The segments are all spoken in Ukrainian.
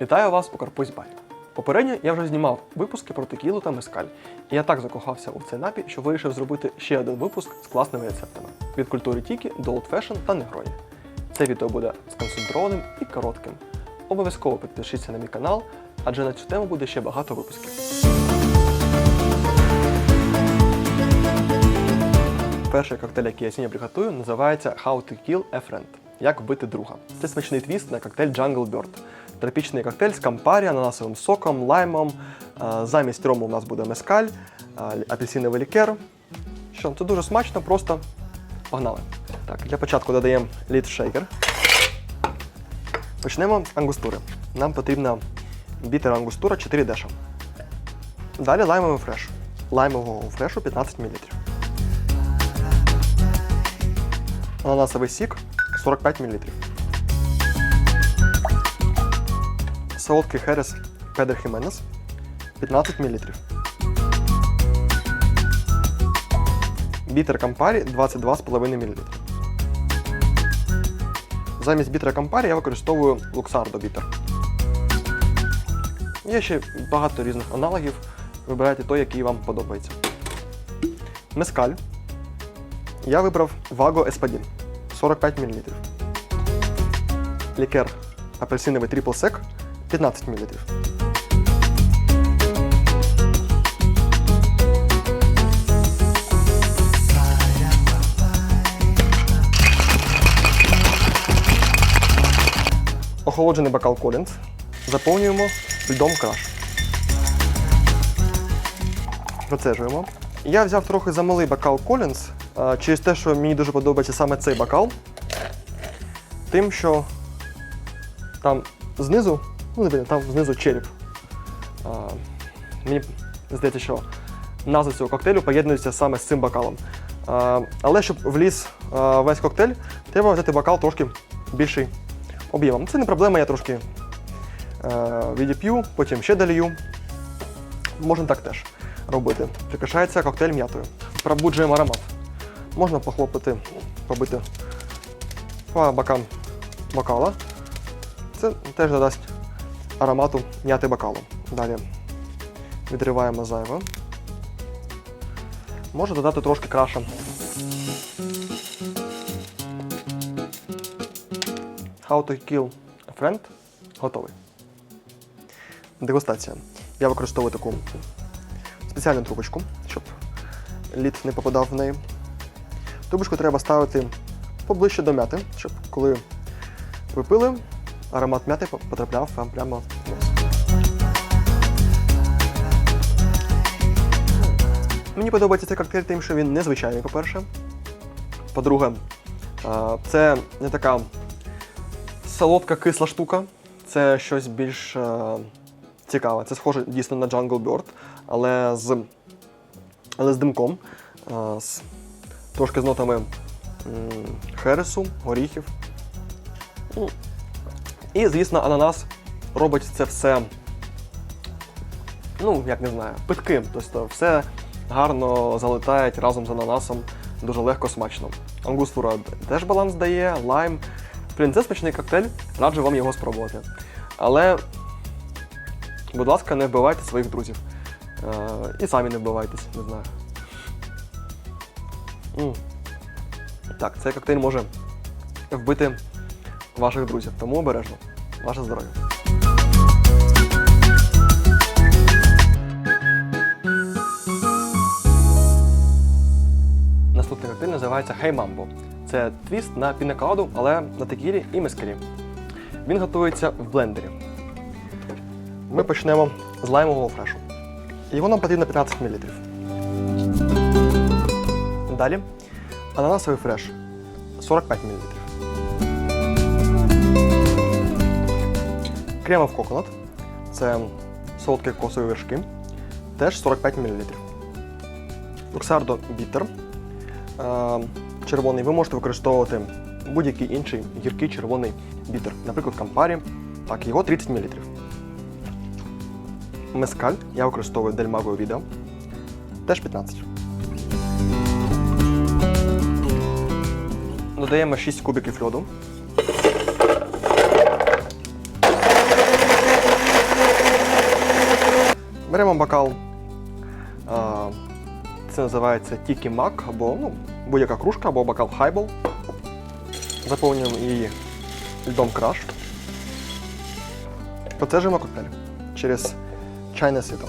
Вітаю вас у Карпусь Бай. Попередньо я вже знімав випуски про текілу та мескаль. І я так закохався у цей напій, що вирішив зробити ще один випуск з класними рецептами від культури тікі до Fashion та Негрої. Це відео буде сконцентрованим і коротким. Обов'язково підпишіться на мій канал, адже на цю тему буде ще багато випусків. Перший коктейль, який я сьогодні приготую, називається How to Kill a Friend. Як вбити друга. Це смачний твіст на коктейль Jungle Bird. Тропічний коктейль з кампарі, ананасовим соком, лаймом. Е, Замість рому у нас буде мескаль, е, апельсиновий лікер. Що, це дуже смачно, просто погнали. Так, для початку додаємо лід шейкер. Почнемо з ангустури. Нам потрібна бітера ангустура 4 деша. Далі лаймовий фреш. Лаймового фрешу 15 мл. Ананасовий сік 45 мл. Солодкий херес Педер Хіменес 15 мл. Бітер Кампарі 22,5 мл. Замість бітера Кампарі я використовую Луксардо бітер. Є ще багато різних аналогів. Вибирайте той, який вам подобається. Мескаль. Я вибрав Vago Espadin 45 мл. Лікер апельсиновий Triple Sec 15 мл. Охолоджений бокал Collins заповнюємо льдом краш. Процежуємо. Я взяв трохи замалий бокал а, через те, що мені дуже подобається саме цей бокал. Тим, що там знизу, ну не там знизу череп. А, мені здається, що назва цього коктейлю поєднується саме з цим бокалом. А, але щоб вліз а, весь коктейль, треба взяти бокал трошки більший об'ємом. Це не проблема, я трошки е, відіп'ю, потім ще долію. Можна так теж робити. Прикрашається коктейль м'ятою. Пробуджуємо аромат. Можна похлопати, побити по бокам бокала. Це теж додасть аромату м'яти бокалу. Далі відриваємо зайве. Можна додати трошки краша. How to kill friend готовий. Дегустація. Я використовую таку спеціальну трубочку, щоб лід не попадав в неї. Трубочку треба ставити поближче до м'яти, щоб коли ви пили, аромат м'яти потрапляв вам прямо в нос. Мені подобається цей коктейль тим, що він незвичайний, по-перше. По-друге, це не така солодка кисла штука. Це щось більш е, цікаве. Це схоже дійсно на Jungle Bird, але з, але з димком, е, з, трошки з нотами хересу, горіхів. І, звісно, ананас робить це все, ну, як не знаю, питким. Тобто все гарно залетає разом з ананасом, дуже легко смачно. Ангустура теж баланс дає, лайм. Блін, це смачний коктейль, раджу вам його спробувати. Але, будь ласка, не вбивайте своїх друзів. Е, і самі не вбивайтесь, не знаю. М. Так, цей коктейль може вбити ваших друзів, тому обережно. Ваше здоров'я. Наступний коктейль називається Hey Mambo. Це твіст на пінаколаду, але на текілі і мескалі. Він готується в блендері. Ми почнемо з лаймового фрешу. Його нам потрібно 15 мл. Далі ананасовий фреш 45 мл. Кремов коконат це солодкі кокосові вершки, теж 45 мл. Луксардо бітер червоний. Ви можете використовувати будь-який інший гіркий червоний бітер, наприклад, кампарі. Так, його 30 мл. Мескаль я використовую дельмаго відео. Теж 15. Додаємо 6 кубиків льоду. Беремо бокал. Це називається Tiki Мак або ну, будь-яка кружка, або бокал Highball. Заповнюємо її льдом краш. Процежуємо коктейль через чайне сито.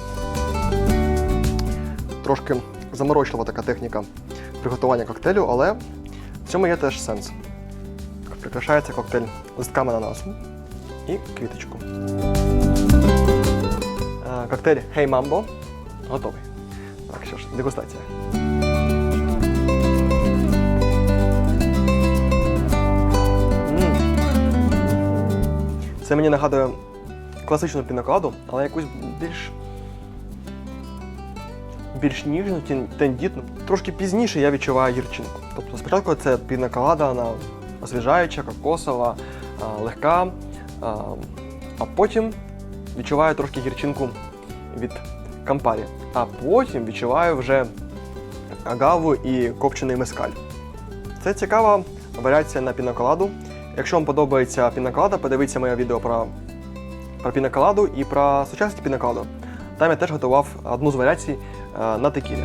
Трошки заморочлива така техніка приготування коктейлю, але в цьому є теж сенс. Прикрашається коктейль листками ананасу і квіточку. Коктейль Hey Mambo готовий. Так, що ж, дегустація. Це мені нагадує класичну пінокладу, але якусь більш. більш ніжну, тен- тендітну. Трошки пізніше я відчуваю гірчинку. Тобто спочатку це піноколада, вона освіжаюча, кокосова, легка, а потім відчуваю трошки гірчинку від кампарі. А потім відчуваю вже агаву і копчений мескаль. Це цікава варіація на піноколаду. Якщо вам подобається піноколада, подивіться моє відео про, про піноколаду і про сучасність піноколаду. Там я теж готував одну з варіацій е, на текілі.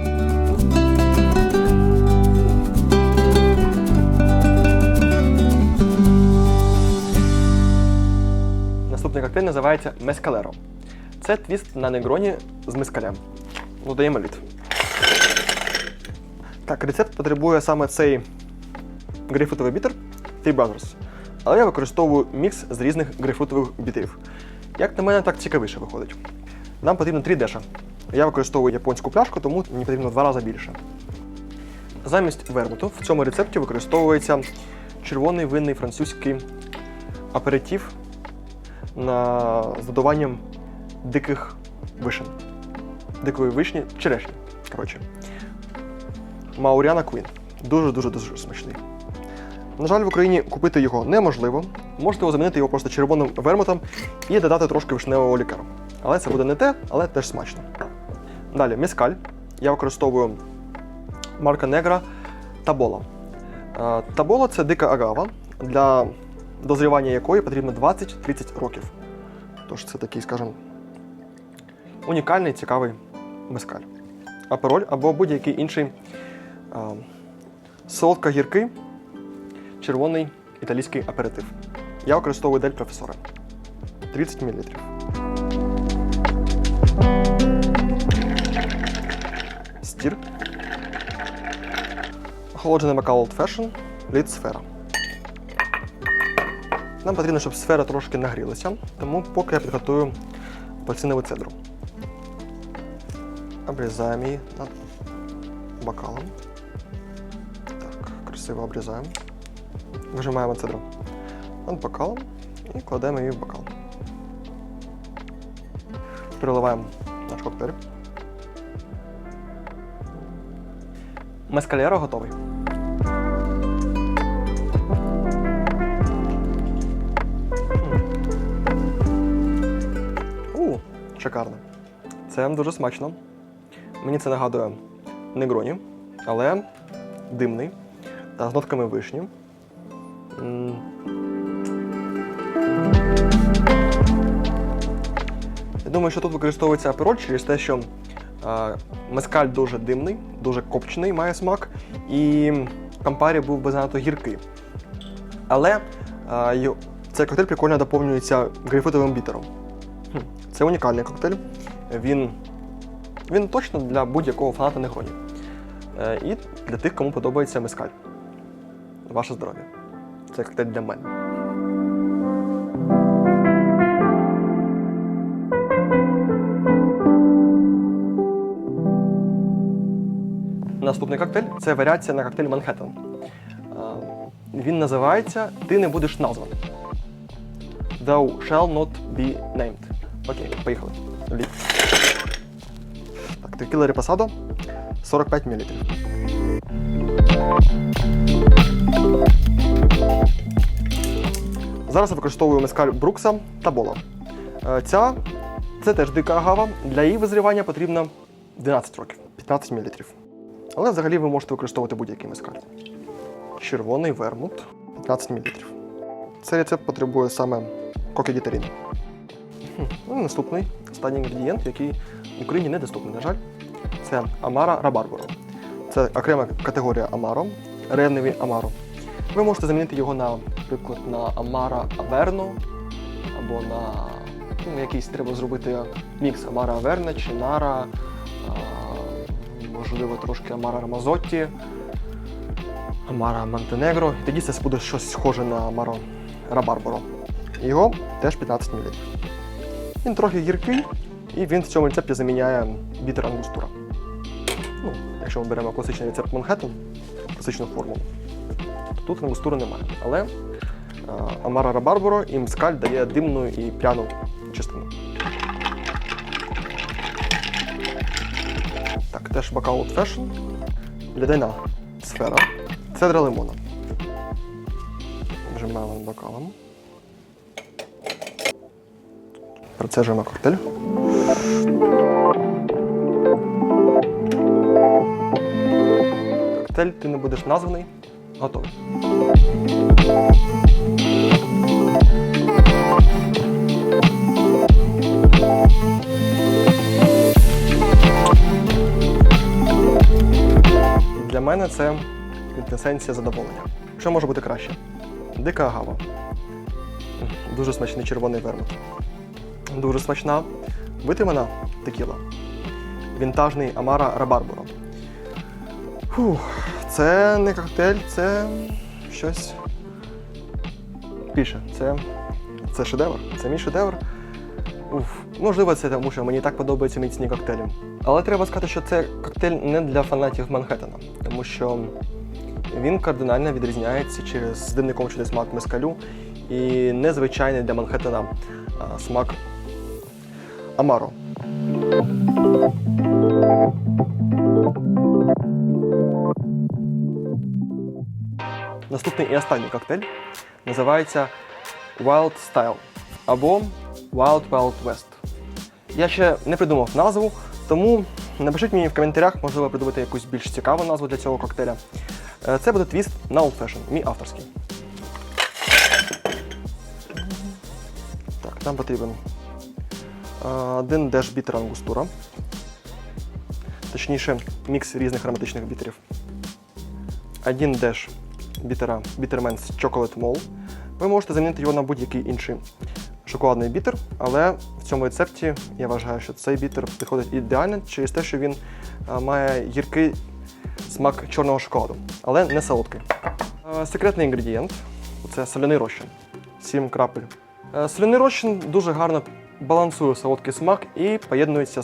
Наступний коктейль називається Мескалеро. Це твіст на негроні з мескалем. Додаємо лід. Так, рецепт потребує саме цей грейпфрутовий бітер Three Brothers. Але я використовую мікс з різних грейпфрутових бітерів. Як на мене, так цікавіше виходить. Нам потрібно 3 деша. Я використовую японську пляшку, тому мені потрібно два рази більше. Замість вермуту в цьому рецепті використовується червоний винний французький аперитив на, з диких вишень. Дикої вишні, черешні. Коротше. Мауріана Квін. Дуже-дуже дуже смачний. На жаль, в Україні купити його неможливо. Можете замінити його просто червоним вермутом і додати трошки вишневого лікару. Але це буде не те, але теж смачно. Далі мескаль. Я використовую марка Негра Табола. Е, Табола це дика агава, для дозрівання якої потрібно 20-30 років. Тож це такий, скажімо, унікальний, цікавий мескаль. Апероль або будь-який інший солодко-гіркий червоний італійський аперитив. Я використовую дель професора 30 мл. Стір. Охолоджений бокал Old Fashion, лід сфера. Нам потрібно, щоб сфера трошки нагрілася, тому поки я підготую апельсинову цедру. Її над бокалом. Так, красиво обрізаємо. Вижимаємо цедру над бокалом і кладемо її в бокал. Переливаємо наш коктейль. Мескалєро готовий. У, шикарно. Це дуже смачно. Мені це нагадує негроні, але димний, та з нотками вишні. Я думаю, що тут використовується апероль через те, що мескаль дуже димний, дуже копчений, має смак, і кампарі був би занадто гіркий. Але цей коктейль прикольно доповнюється грейпфрутовим бітером. Це унікальний коктейль. Він, він точно для будь-якого фаната негроні. Е, І для тих, кому подобається мескаль. Ваше здоров'я. Це коктейль для мене. Наступний коктейль це варіація на коктейль Манхеттен. Е, Він називається Ти не будеш названий. Thou shall not be named. Окей, поїхали. Лід. Текіла репасадо 45 мл. Зараз я використовую мескаль Брукса та Бола. Е, Ця це теж дика агава. Для її визрівання потрібно 12 років, 15 мл. Але взагалі ви можете використовувати будь-який мескаль. Червоний вермут 15 мл. Цей рецепт потребує саме коки дітеріни. Ну, наступний останній інгредієнт, який в Україні недоступний, на жаль, це Амара Рабарборо. Це окрема категорія Амаро, ревневий Амаро. Ви можете замінити його, на, наприклад, на Амара Аверно або на ну, якийсь треба зробити мікс Амара Аверна чи Нара, а, можливо, трошки Амара Рамазотті, Амара Монтенегро. І тоді це буде щось схоже на Амаро Рабарборо. Його теж 15 мл. Він трохи гіркий, і він в цьому рецепті заміняє бітер ангустура. Ну, якщо ми беремо класичний рецепт Манхеттен, класичну формулу, то тут ангустури немає. Але е, Амара Рабарборо і мскаль дає димну і пряну частину. Так, теж Old Fashion, лядяна сфера, цедра лимона. Вжимаємо бокалом. Процежуємо коктейль. Коктейль ти не будеш названий. Готовий. Для мене це квінтесенція задоволення. Що може бути краще? Дика агава. Дуже смачний червоний вермут. Дуже смачна витримана текіла. Вінтажний Амара Рабарборо. Це не коктейль, це щось більше. Це, це шедевр. Це мій шедевр. Уф. Можливо, це тому, що мені так подобаються міцні коктейлі. Але треба сказати, що це коктейль не для фанатів Манхеттена, тому що він кардинально відрізняється через дивником через смак мескалю і незвичайний для Манхеттена смак Амаро. Наступний і останній коктейль називається Wild Style або Wild Wild West. Я ще не придумав назву, тому напишіть мені в коментарях, можливо, придумати якусь більш цікаву назву для цього коктейля. Е, Це буде твіст на Old Fashion, мій авторський. Так, нам потрібен один деш бітер ангустура. Точніше, мікс різних ароматичних бітерів. Один деш бітера Bitterman's Chocolate Mole. Ви можете замінити його на будь-який інший шоколадний бітер, але в цьому рецепті я вважаю, що цей бітер підходить ідеально через те, що він має гіркий смак чорного шоколаду, але не солодкий. Секретний інгредієнт це соляний розчин. 7 крапель. Соляний розчин дуже гарно балансує солодкий смак і поєднується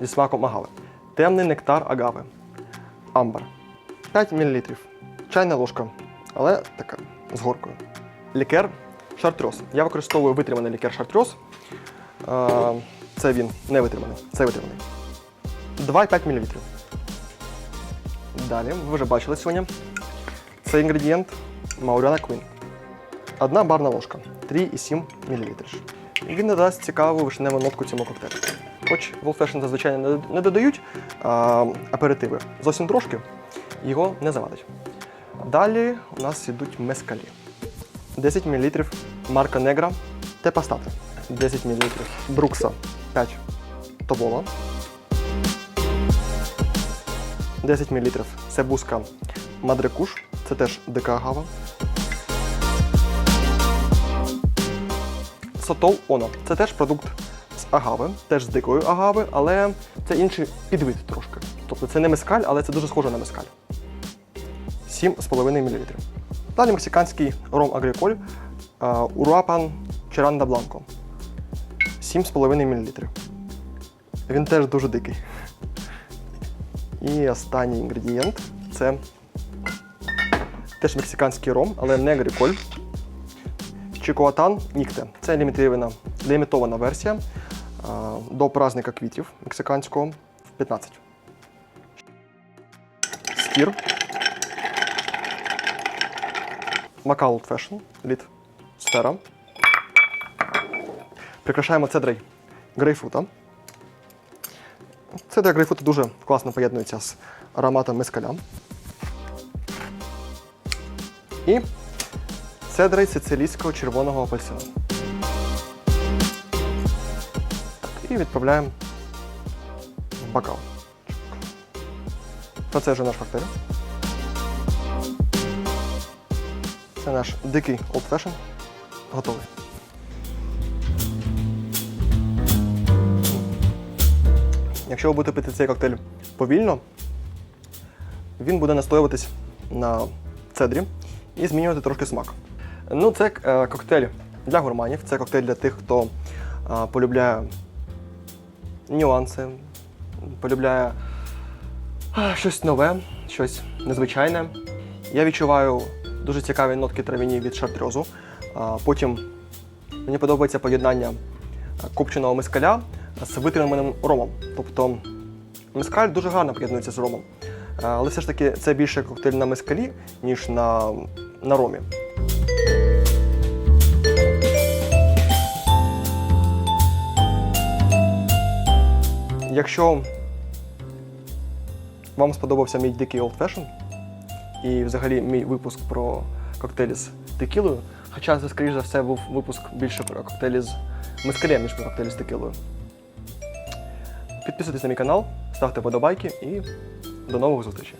зі смаком агави. Темний нектар агави. Амбар. 5 мл. Чайна ложка, але така з горкою. Лікер шартрьоз. Я використовую витриманий лікер шартрьоз. Е, Це він не витриманий. Це витриманий. 2,5 мл. Далі, ви вже бачили сьогодні. Це інгредієнт Мауряна Queen. Одна барна ложка 3,7 мл. Він надасть цікаву вишневу нотку цьому коктейлю. Хоч в зазвичай не- додають а, аперитиви, зовсім трошки, його не завадить. Далі у нас йдуть мескалі. 10 мл марка Негра Тепастати. 10 мл Брукса 5 Тобола. 10 мл Себуска Мадрекуш. Це теж дика агава. Сотол Оно. Це теж продукт з агави, теж з дикої агави, але це інший підвид трошки. Тобто це не мескаль, але це дуже схоже на мескаль. 7,5 мл. Далі мексиканський ром агриколь Уруапан Черанда Бланко. 7,5 мл. Він теж дуже дикий. І останній інгредієнт це теж мексиканський ром, але не агриколь. Чикуатан Нікте. Це лімітована, лімітована версія а, до праздника квітів мексиканського в 15. Скір. Макал Old Fashion, лід сфера. Прикрашаємо цедрой грейпфрута. Цедра грейпфрута дуже класно поєднується з ароматом мескаля. І цедрой сицилійського червоного апельсину. і відправляємо в бокал. Процежу наш коктейль. Це наш дикий Old Fashion. Готовий. Якщо ви будете пити цей коктейль повільно, він буде настоюватись на цедрі і змінювати трошки смак. Ну, це е, коктейль для гурманів, це коктейль для тих, хто е, полюбляє нюанси, полюбляє е, щось нове, щось незвичайне. Я відчуваю дуже цікаві нотки трав'яні від шартрьозу. Потім мені подобається поєднання копченого мискаля з витриманим ромом. Тобто мискаль дуже гарно поєднується з ромом. Але все ж таки це більше коктейль на мискалі, ніж на, на ромі. Якщо вам сподобався мій дикий Old Fashion і взагалі мій випуск про коктейлі з текілою, хоча це, скоріш за все, був випуск більше про коктейлі з мискалем, ніж про коктейлі з текілою. Підписуйтесь на мій канал, ставте подобайки і до нових зустрічей.